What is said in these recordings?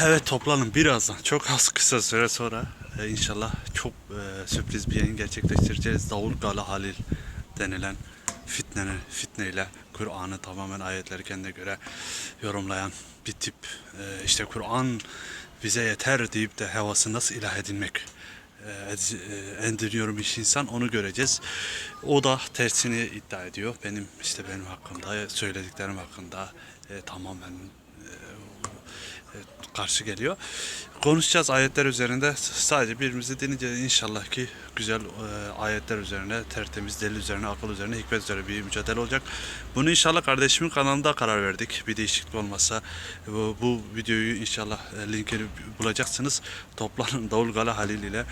Evet toplanın birazdan çok az kısa süre sonra e, inşallah çok e, sürpriz bir yayın gerçekleştireceğiz. Davul Gala Halil denilen fitnenin fitneyle Kur'an'ı tamamen ayetleri kendine göre yorumlayan bir tip. E, işte Kur'an bize yeter deyip de havası nasıl ilah edinmek e, e, endiriyorum iş insan onu göreceğiz. O da tersini iddia ediyor. Benim işte benim hakkımda söylediklerim hakkında e, tamamen e, karşı geliyor. Konuşacağız ayetler üzerinde. Sadece birbirimizi dinleyeceğiz. İnşallah ki güzel e, ayetler üzerine, tertemiz delil üzerine, akıl üzerine, hikmet üzerine bir mücadele olacak. Bunu inşallah kardeşimin kanalında karar verdik. Bir değişiklik olmazsa bu, bu videoyu inşallah e, linkini bulacaksınız. Toplanın Davul Gala Halil ile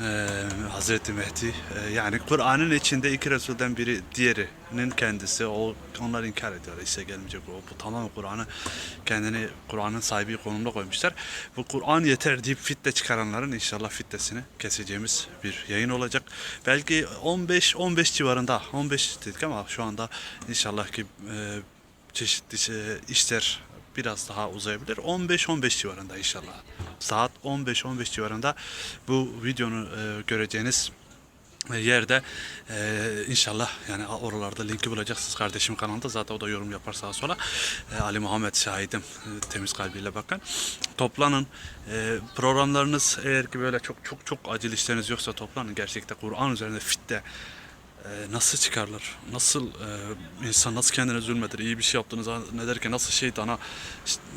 e, Hazreti Mehdi. E, yani Kur'an'ın içinde iki Resul'den biri diğerinin kendisi. O onlar inkar ediyorlar. İşte gelmeyecek o. Bu tamamen Kur'an'ı kendini Kur'an'ın sahibi konumuna koymuşlar. Bu Kur'an yeter deyip fitne çıkaranların inşallah fitnesini keseceğimiz bir yayın olacak. Belki 15 15 civarında 15 dedik ama şu anda inşallah ki e, çeşitli şey- işler biraz daha uzayabilir. 15-15 civarında inşallah. Saat 15-15 civarında bu videonu e, göreceğiniz yerde e, inşallah yani oralarda linki bulacaksınız kardeşim kanalında. Zaten o da yorum yapar sağa sola. E, Ali Muhammed şahidim e, temiz kalbiyle bakın. Toplanın. E, programlarınız eğer ki böyle çok çok çok acil işleriniz yoksa toplanın. Gerçekten Kur'an üzerinde fitte e, nasıl çıkarlar? Nasıl e, insan nasıl kendine zulmeder? İyi bir şey yaptığını zannederken nasıl şeytana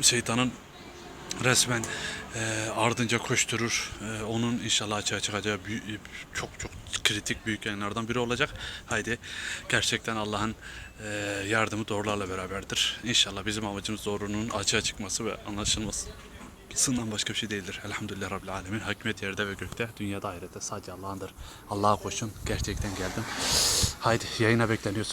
şeytanın resmen e, ardınca koşturur. E, onun inşallah açığa çıkacağı çok çok kritik büyük yayınlardan biri olacak. Haydi gerçekten Allah'ın e, yardımı doğrularla beraberdir. İnşallah bizim amacımız doğrunun açığa çıkması ve anlaşılması. Sından başka bir şey değildir. Elhamdülillah Rabbil Alemin. Hakimiyet yerde ve gökte, dünyada ahirette sadece Allah'ındır. Allah'a koşun. Gerçekten geldim. Haydi yayına bekleniyorsun.